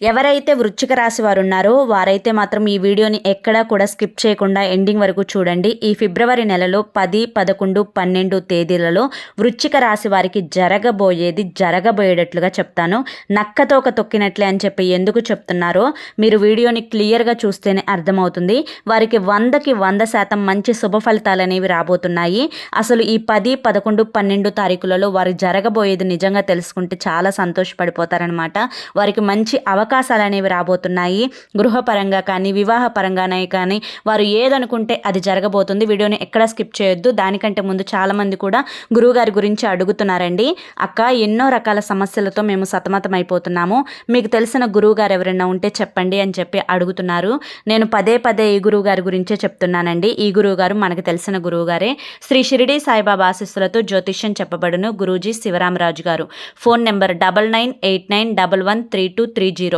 ఎవరైతే వృశ్చిక రాశి వారు ఉన్నారో వారైతే మాత్రం ఈ వీడియోని ఎక్కడా కూడా స్కిప్ చేయకుండా ఎండింగ్ వరకు చూడండి. ఈ ఫిబ్రవరి నెలలో పది పదకొండు పన్నెండు తేదీలలో వృశ్చిక రాశి వారికి జరగబోయేది జరగబోయేటట్లుగా చెప్తాను. నక్కతోక తొక్కినట్లే అని చెప్పి ఎందుకు చెప్తున్నారో మీరు వీడియోని క్లియర్గా చూస్తేనే అర్థమవుతుంది. వారికి వందకి వంద శాతం మంచి శుభ ఫలితాలు అనేవి రాబోతున్నాయి. అసలు ఈ పది పదకొండు పన్నెండు తారీఖులలో వారు జరగబోయేది నిజంగా తెలుసుకుంటే చాలా సంతోషపడిపోతారనమాట వారికి మంచి అవకాశం అవకాశాలు అనేవి రాబోతున్నాయి. గృహపరంగా కానీ వివాహ పరంగానే కానీ వారు ఏదనుకుంటే అది జరగబోతుంది. వీడియోని ఎక్కడ స్కిప్ చేయొద్దు. దానికంటే ముందు చాలామంది కూడా గురువుగారి గురించి అడుగుతున్నారండి. అక్క ఎన్నో రకాల సమస్యలతో మేము సతమతం అయిపోతున్నాము మీకు తెలిసిన గురువుగారు ఎవరైనా ఉంటే చెప్పండి అని చెప్పి అడుగుతున్నారు. నేను పదే పదే ఈ గురువు గారి గురించే చెప్తున్నానండి. ఈ గురువు గారు మనకు తెలిసిన గురువుగారే. శ్రీ షిరిడి సాయిబాబా ఆశీస్సులతో జ్యోతిష్యం చెప్పబడును గురూజీ శివరామరాజు గారు. Phone number double nine eight nine double one three two three zero.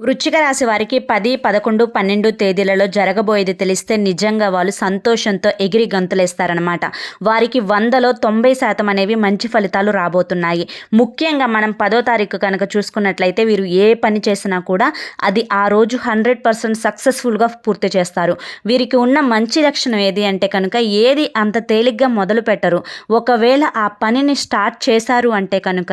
వృచ్చిక రాశి వారికి పది పదకొండు పన్నెండు తేదీలలో జరగబోయేది తెలిస్తే నిజంగా వాళ్ళు సంతోషంతో ఎగిరి గంతులేస్తారనమాట వారికి వందలో తొంభై శాతం అనేవి మంచి ఫలితాలు రాబోతున్నాయి. ముఖ్యంగా మనం పదో తారీఖు కనుక చూసుకున్నట్లయితే వీరు ఏ పని చేసినా కూడా అది ఆ రోజు హండ్రెడ్ పర్సెంట్ సక్సెస్ఫుల్గా పూర్తి చేస్తారు. వీరికి ఉన్న మంచి లక్షణం ఏది అంటే కనుక ఏది అంత తేలిగ్గా మొదలు పెట్టరు. ఒకవేళ ఆ పనిని స్టార్ట్ చేశారు అంటే కనుక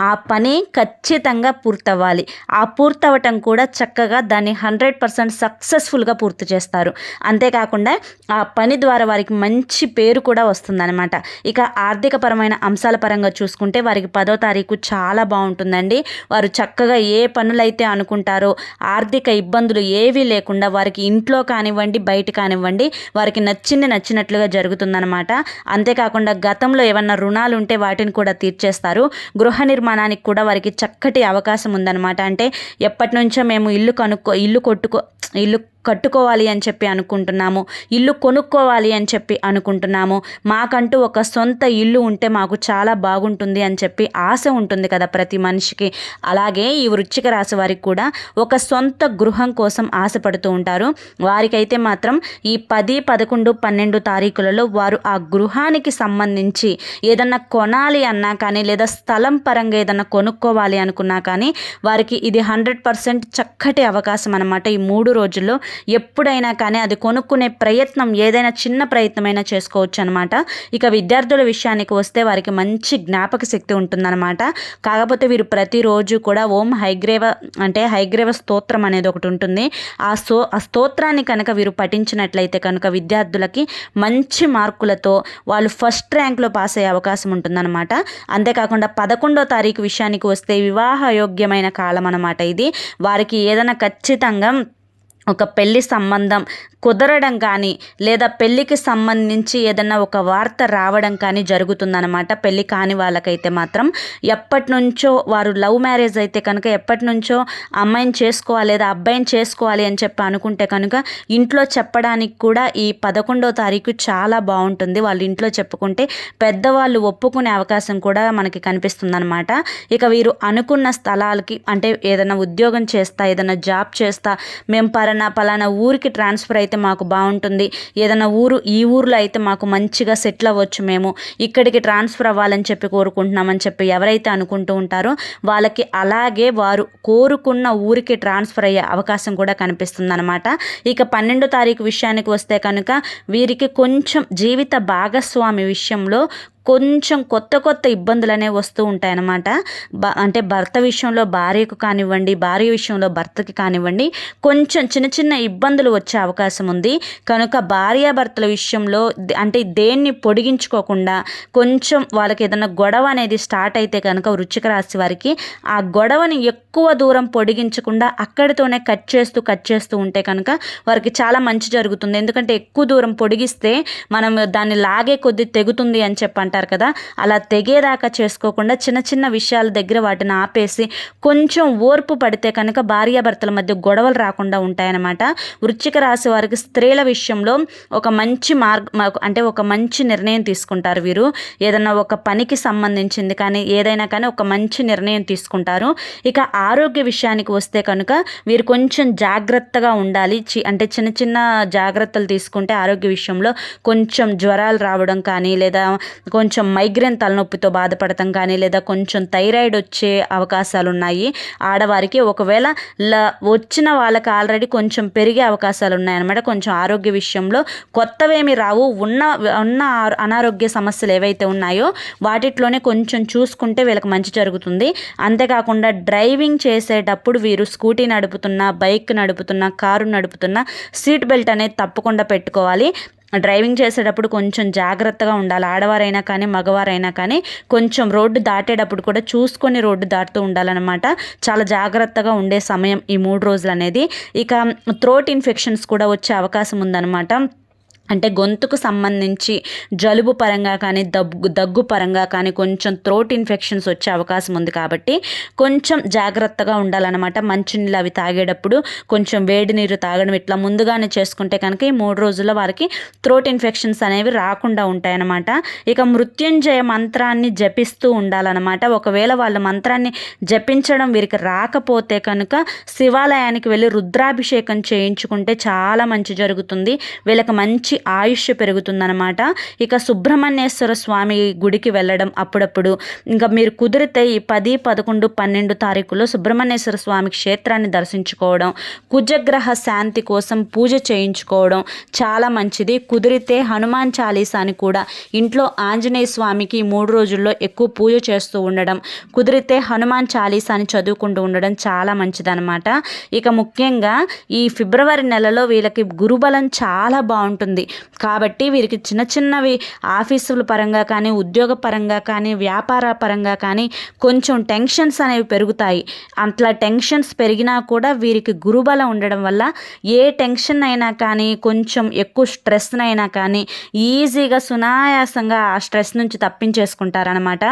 ఆ పని ఖచ్చితంగా పూర్తవ్వాలి. ఆ పూర్తవటం కూడా చక్కగా దాన్ని హండ్రెడ్ పర్సెంట్ సక్సెస్ఫుల్గా పూర్తి చేస్తారు. అంతేకాకుండా ఆ పని ద్వారా వారికి మంచి పేరు కూడా వస్తుందన్నమాట. ఇక ఆర్థిక పరమైన అంశాల పరంగా చూసుకుంటే వారికి పదో తారీఖు చాలా బాగుంటుందండి. వారు చక్కగా ఏ పనులైతే అనుకుంటారో ఆర్థిక ఇబ్బందులు ఏవీ లేకుండా వారికి ఇంట్లో కానివ్వండి బయట కానివ్వండి వారికి నచ్చింది నచ్చినట్లుగా జరుగుతుందన్నమాట. అంతేకాకుండా గతంలో ఏమన్నా రుణాలు ఉంటే వాటిని కూడా తీర్చేస్తారు. గృహ నిర్మాణానికి కూడా వారికి చక్కటి అవకాశం ఉందన్నమాట. అంటే ఎప్పటి నుంచో మేము ఇల్లు కనుక్కో ఇల్లు కొట్టుకో ఇల్లు కట్టుకోవాలి అని చెప్పి అనుకుంటున్నాము. ఇల్లు కొనుక్కోవాలి అని చెప్పి అనుకుంటున్నాము. మాకంటూ ఒక సొంత ఇల్లు ఉంటే మాకు చాలా బాగుంటుంది అని చెప్పి ఆశ ఉంటుంది కదా ప్రతి మనిషికి. అలాగే ఈ వృచ్చిక రాశి వారికి కూడా ఒక సొంత గృహం కోసం ఆశపడుతూ ఉంటారు. వారికైతే మాత్రం ఈ పది పదకొండు పన్నెండు తారీఖులలో వారు ఆ గృహానికి సంబంధించి ఏదన్నా కొనాలి అన్నా కానీ లేదా స్థలం పరంగా ఏదన్నా కొనుక్కోవాలి అనుకున్నా కానీ వారికి ఇది హండ్రెడ్ పర్సెంట్ చక్కటి అవకాశం అనమాట ఈ మూడు రోజుల్లో. ఎప్పుడైనా కానీ అది కొనుక్కునే ప్రయత్నం ఏదైనా చిన్న ప్రయత్నమైనా చేసుకోవచ్చు అనమాట ఇక విద్యార్థుల విషయానికి వస్తే వారికి మంచి జ్ఞాపక శక్తి ఉంటుందన్నమాట. కాకపోతే వీరు ప్రతిరోజు కూడా ఓం హైగ్రేవ అంటే హైగ్రేవ స్తోత్రం అనేది ఒకటి ఉంటుంది. ఆ సో ఆ స్తోత్రాన్ని కనుక వీరు పఠించినట్లయితే కనుక విద్యార్థులకి మంచి మార్కులతో వాళ్ళు ఫస్ట్ ర్యాంక్లో పాస్ అయ్యే అవకాశం ఉంటుందన్నమాట. అంతేకాకుండా పదకొండో తారీఖు విషయానికి వస్తే వివాహయోగ్యమైన కాలం అనమాట ఇది. వారికి ఏదైనా ఖచ్చితంగా ఒక పెళ్ళి సంబంధం కుదరడం కానీ లేదా పెళ్ళికి సంబంధించి ఏదన్నా ఒక వార్త రావడం కానీ జరుగుతుందనమాట పెళ్ళి కాని వాళ్ళకైతే మాత్రం ఎప్పటి నుంచో వారు లవ్ మ్యారేజ్ అయితే కనుక ఎప్పటి నుంచో అమ్మాయిని చేసుకోవాలి లేదా అబ్బాయిని చేసుకోవాలి అని చెప్పి అనుకుంటే కనుక ఇంట్లో చెప్పడానికి కూడా ఈ పదకొండో తారీఖు చాలా బాగుంటుంది. వాళ్ళు ఇంట్లో చెప్పుకుంటే పెద్దవాళ్ళు ఒప్పుకునే అవకాశం కూడా మనకి కనిపిస్తుందనమాట ఇక వీరు అనుకున్న స్థలాలకి అంటే ఏదైనా ఉద్యోగం చేస్తా ఏదైనా జాబ్ చేస్తా మేము పలానా పలానా ఊరికి ట్రాన్స్ఫర్ అయితే మాకు బాగుంటుంది. ఏదైనా ఊరు ఈ ఊర్లో అయితే మాకు మంచిగా సెటిల్ అవ్వచ్చు మేము. ఇక్కడికి ట్రాన్స్ఫర్ అవ్వాలని చెప్పి కోరుకుంటున్నామని చెప్పి ఎవరైతే అనుకుంటూ ఉంటారో వాళ్ళకి అలాగే వారు కోరుకున్న ఊరికి ట్రాన్స్ఫర్ అయ్యే అవకాశం కూడా కనిపిస్తుంది అనమాట ఇక పన్నెండో తారీఖు విషయానికి వస్తే కనుక వీరికి కొంచెం జీవిత భాగస్వామి విషయంలో కొంచెం కొత్త కొత్త ఇబ్బందులు అనేవి వస్తూ ఉంటాయన్నమాట. బ అంటే భర్త విషయంలో భార్యకు కానివ్వండి భార్య విషయంలో భర్తకి కానివ్వండి కొంచెం చిన్న చిన్న ఇబ్బందులు వచ్చే అవకాశం ఉంది. కనుక భార్యాభర్తల విషయంలో అంటే దేన్ని పొడిగించుకోకుండా కొంచెం వాళ్ళకి ఏదైనా గొడవ అనేది స్టార్ట్ అయితే కనుక వృచ్చిక రాశి వారికి ఆ గొడవని ఎక్కువ దూరం పొడిగించకుండా అక్కడితోనే కట్ చేస్తూ కట్ చేస్తూ ఉంటే కనుక వారికి చాలా మంచి జరుగుతుంది. ఎందుకంటే ఎక్కువ దూరం పొడిగిస్తే మనం దాన్ని లాగే కొద్దీ తెగుతుంది అని చెప్పంట అంటారు కదా. అలా తెగేదాకా చేసుకోకుండా చిన్న చిన్న విషయాల దగ్గర వాటిని ఆపేసి కొంచెం ఓర్పు పడితే కనుక భార్యాభర్తల మధ్య గొడవలు రాకుండా ఉంటాయన్నమాట. వృశ్చిక రాశి వారికి స్త్రీల విషయంలో ఒక మంచి మార్గ అంటే ఒక మంచి నిర్ణయం తీసుకుంటారు వీరు. ఏదన్నా ఒక పనికి సంబంధించింది కానీ ఏదైనా కానీ ఒక మంచి నిర్ణయం తీసుకుంటారు. ఇక ఆరోగ్య విషయానికి వస్తే కనుక వీరు కొంచెం జాగ్రత్తగా ఉండాలి. చి అంటే చిన్న చిన్న జాగ్రత్తలు తీసుకుంటే ఆరోగ్య విషయంలో కొంచెం జ్వరాలు రావడం కానీ లేదా కొంచెం కొంచెం మైగ్రేన్ తలనొప్పితో బాధపడటం కానీ లేదా కొంచెం థైరాయిడ్ వచ్చే అవకాశాలు ఉన్నాయి ఆడవారికి ఒకవేళ ల వచ్చిన వాళ్ళకి ఆల్రెడీ కొంచెం పెరిగే అవకాశాలు ఉన్నాయన్నమాట కొంచెం ఆరోగ్య విషయంలో కొత్తవేమి రావు. ఉన్న ఉన్న అనారోగ్య సమస్యలు ఏవైతే ఉన్నాయో వాటిట్లోనే కొంచెం చూసుకుంటే వీళ్ళకి మంచి జరుగుతుంది. అంతేకాకుండా డ్రైవింగ్ చేసేటప్పుడు వీరు స్కూటీ నడుపుతున్నా బైక్ నడుపుతున్నా కారు నడుపుతున్నా సీట్ బెల్ట్ అనేది తప్పకుండా పెట్టుకోవాలి. డ్రైవింగ్ చేసేటప్పుడు కొంచెం జాగ్రత్తగా ఉండాలి. ఆడవారైనా కానీ మగవారైనా కానీ కొంచెం రోడ్డు దాటేటప్పుడు కూడా చూసుకొని రోడ్డు దాటుతూ ఉండాలన్నమాట. చాలా జాగ్రత్తగా ఉండే సమయం ఈ మూడు రోజులు అనేది ఇక థ్రోట్ ఇన్ఫెక్షన్స్ కూడా వచ్చే అవకాశం ఉందన్నమాట. అంటే గొంతుకు సంబంధించి జలుబు పరంగా కానీ దగ్గు దగ్గు పరంగా కానీ కొంచెం థ్రోట్ ఇన్ఫెక్షన్స్ వచ్చే అవకాశం ఉంది కాబట్టి కొంచెం జాగ్రత్తగా ఉండాలన్నమాట. మంచినీళ్ళు అవి తాగేటప్పుడు కొంచెం వేడి నీరు తాగడం ఇట్లా ముందుగానే చేసుకుంటే కనుక ఈ మూడు రోజుల్లో వారికి థ్రోట్ ఇన్ఫెక్షన్స్ అనేవి రాకుండా ఉంటాయన్నమాట. ఇక మృత్యుంజయ మంత్రాన్ని జపిస్తూ ఉండాలన్నమాట. ఒకవేళ వాళ్ళ మంత్రాన్ని జపించడం వీరికి రాకపోతే కనుక శివాలయానికి వెళ్ళి రుద్రాభిషేకం చేయించుకుంటే చాలా మంచి జరుగుతుంది. వీళ్ళకి మంచి ఆయుష్ పెరుగుతుందనమాట ఇక సుబ్రహ్మణ్యేశ్వర స్వామి గుడికి వెళ్ళడం అప్పుడప్పుడు. ఇంకా మీరు కుదిరితే ఈ పది పదకొండు పన్నెండు తారీఖులో సుబ్రహ్మణ్యేశ్వర స్వామి క్షేత్రాన్ని దర్శించుకోవడం కుజగ్రహ శాంతి కోసం పూజ చేయించుకోవడం చాలా మంచిది. కుదిరితే హనుమాన్ చాలీసాని కూడా ఇంట్లో ఆంజనేయ స్వామికి మూడు రోజుల్లో ఎక్కువ పూజ చేస్తూ ఉండడం కుదిరితే హనుమాన్ చాలీసాని చదువుకుంటూ ఉండడం చాలా మంచిదనమాట ఇక ముఖ్యంగా ఈ ఫిబ్రవరి నెలలో వీళ్ళకి గురుబలం చాలా బాగుంటుంది. కాబట్టి వీరికి చిన్న చిన్నవి ఆఫీసుల పరంగా కానీ ఉద్యోగ పరంగా కానీ వ్యాపార పరంగా కానీ కొంచెం టెన్షన్స్ అనేవి పెరుగుతాయి. అట్లా టెన్షన్స్ పెరిగినా కూడా వీరికి గురుబలం ఉండడం వల్ల ఏ టెన్షన్ అయినా కానీ కొంచెం ఎక్కువ స్ట్రెస్నైనా కానీ ఈజీగా సునాయాసంగా ఆ స్ట్రెస్ నుంచి తప్పించేసుకుంటారనమాట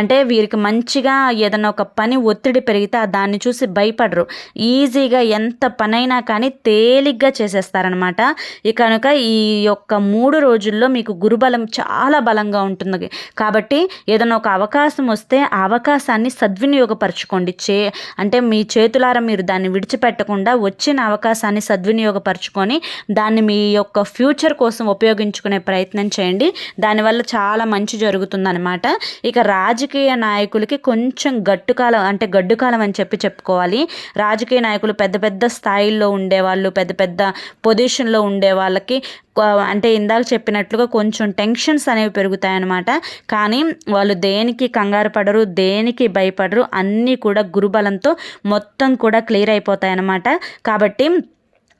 అంటే వీరికి మంచిగా ఏదైనా ఒక పని ఒత్తిడి పెరిగితే దాన్ని చూసి భయపడరు. ఈజీగా ఎంత పనైనా కానీ తేలిగ్గా చేసేస్తారనమాట ఇక కనుక ఈ యొక్క మూడు రోజుల్లో మీకు గురుబలం చాలా బలంగా ఉంటుంది కాబట్టి ఏదైనా ఒక అవకాశం వస్తే ఆ అవకాశాన్ని సద్వినియోగపరచుకోండి. చే అంటే మీ చేతులారా మీరు దాన్ని విడిచిపెట్టకుండా వచ్చిన అవకాశాన్ని సద్వినియోగపరచుకొని దాన్ని మీ యొక్క ఫ్యూచర్ కోసం ఉపయోగించుకునే ప్రయత్నం చేయండి. దానివల్ల చాలా మంచి జరుగుతుందనమాట ఇక రాజకీయ నాయకులకి కొంచెం గట్టుకాలం అంటే గడ్డుకాలం అని చెప్పి చెప్పుకోవాలి. రాజకీయ నాయకులు పెద్ద పెద్ద స్థాయిల్లో ఉండేవాళ్ళు పెద్ద పెద్ద పొజిషన్లో ఉండే వాళ్ళకి అంటే ఇందాక చెప్పినట్లుగా కొంచెం టెన్షన్స్ అనేవి పెరుగుతాయన్నమాట. కానీ వాళ్ళు దేనికి కంగారు పడరు దేనికి భయపడరు అన్నీ కూడా గురుబలంతో మొత్తం కూడా క్లియర్ అయిపోతాయన్నమాట. కాబట్టి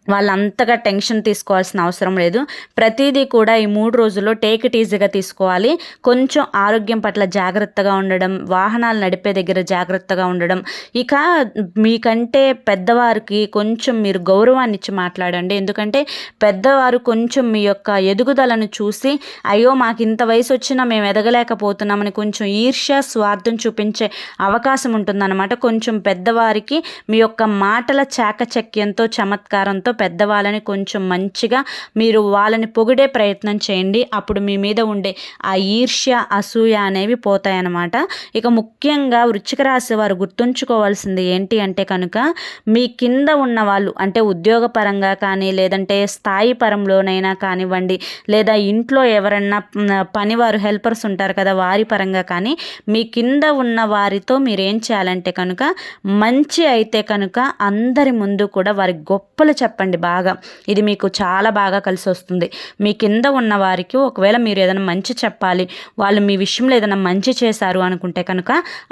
వాళ్ళంతగా టెన్షన్ తీసుకోవాల్సిన అవసరం లేదు. ప్రతిదీ కూడా ఈ మూడు రోజుల్లో టేక్ ఇట్ ఈజీగా తీసుకోవాలి. కొంచెం ఆరోగ్యం పట్ల జాగ్రత్తగా ఉండడం వాహనాలు నడిపే దగ్గర జాగ్రత్తగా ఉండడం. ఇక మీకంటే పెద్దవారికి కొంచెం మీరు గౌరవాన్ని ఇచ్చి మాట్లాడండి. ఎందుకంటే పెద్దవారు కొంచెం మీ యొక్క ఎదుగుదలను చూసి అయ్యో మాకు ఇంత వయసు వచ్చినా మేము ఎదగలేకపోతున్నామని కొంచెం ఈర్ష్య స్వార్థం చూపించే అవకాశం ఉంటుందన్నమాట. కొంచెం పెద్దవారికి మీ యొక్క మాటల చాకచక్యంతో చమత్కారంతో పెద్దవాళ్ళని కొంచెం మంచిగా మీరు వాళ్ళని పొగిడే ప్రయత్నం చేయండి. అప్పుడు మీ మీద ఉండే ఆ ఈర్ష్య అసూయ అనేవి పోతాయన్నమాట. ఇక ముఖ్యంగా వృచ్చిక రాశి వారు గుర్తుంచుకోవాల్సింది ఏంటి అంటే కనుక మీ కింద ఉన్న వాళ్ళు అంటే ఉద్యోగపరంగా కానీ లేదంటే స్థాయి పరంలోనైనా కానివ్వండి లేదా ఇంట్లో ఎవరన్నా పనివారు హెల్పర్స్ ఉంటారు కదా వారి పరంగా కానీ మీ కింద ఉన్న వారితో మీరు ఏం చేయాలంటే కనుక మంచి అయితే కనుక అందరి ముందు కూడా వారి గొప్పలు చెప్పండి. చెప్పండి బాగా. ఇది మీకు చాలా బాగా కలిసి వస్తుంది. మీ కింద ఉన్న వారికి ఒకవేళ మీరు ఏదైనా మంచి చెప్పాలి వాళ్ళు మీ విషయంలో ఏదైనా మంచి చేశారు అనుకుంటే కనుక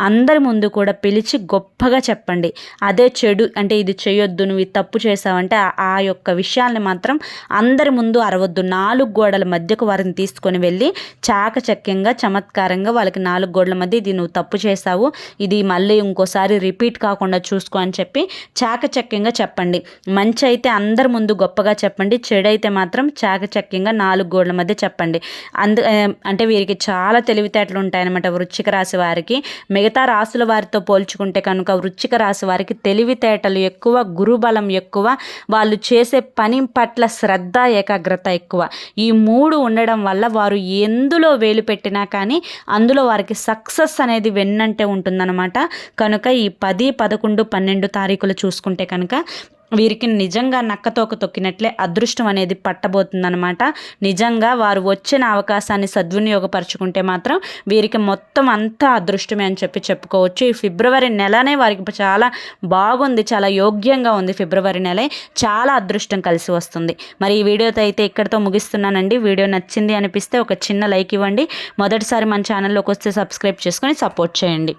అందరి ముందు కూడా పిలిచి గొప్పగా చెప్పండి. అదే చెడు అంటే ఇది చేయొద్దు నువ్వు ఇది తప్పు చేసావంటే ఆ యొక్క విషయాల్ని మాత్రం అందరి ముందు అరవద్దు. నాలుగు గోడల మధ్యకు వారిని తీసుకొని వెళ్ళి చాకచక్యంగా చమత్కారంగా వాళ్ళకి నాలుగు గోడల మధ్య ఇది నువ్వు తప్పు చేసావు ఇది మళ్ళీ ఇంకోసారి రిపీట్ కాకుండా చూసుకో అని చెప్పి చాకచక్యంగా చెప్పండి. మంచి అయితే అందరి ముందు గొప్పగా చెప్పండి. చెడైతే మాత్రం చాకచక్యంగా నాలుగు గోడల మధ్య చెప్పండి. అందు అంటే వీరికి చాలా తెలివితేటలు ఉంటాయన్నమాట వృచ్చిక రాశి వారికి. మిగతా రాసుల వారితో పోల్చుకుంటే కనుక వృచ్చిక రాశి వారికి తెలివితేటలు ఎక్కువ గురుబలం ఎక్కువ వాళ్ళు చేసే పని పట్ల శ్రద్ధ ఏకాగ్రత ఎక్కువ. ఈ మూడు ఉండడం వల్ల వారు ఎందులో వేలు పెట్టినా కానీ అందులో వారికి సక్సెస్ అనేది వెన్నంటే ఉంటుందన్నమాట. కనుక ఈ పది పదకొండు పన్నెండు తారీఖులు చూసుకుంటే కనుక వీరికి నిజంగా నక్కతోక తొక్కినట్లే అదృష్టం అనేది పట్టబోతుందన్నమాట. నిజంగా వారు వచ్చిన అవకాశాన్ని సద్వినియోగపరచుకుంటే మాత్రం వీరికి మొత్తం అంతా అదృష్టమే అని చెప్పి చెప్పుకోవచ్చు. ఈ ఫిబ్రవరి నెలనే వారికి చాలా బాగుంది చాలా యోగ్యంగా ఉంది ఫిబ్రవరి నెల. చాలా అదృష్టం కలిసి వస్తుంది. మరి ఈ వీడియోతో అయితే ఇక్కడితో ముగిస్తున్నానండి. వీడియో నచ్చింది అనిపిస్తే ఒక చిన్న లైక్ ఇవ్వండి. మొదటిసారి మన ఛానల్లోకి వస్తే సబ్స్క్రైబ్ చేసుకొని సపోర్ట్ చేయండి.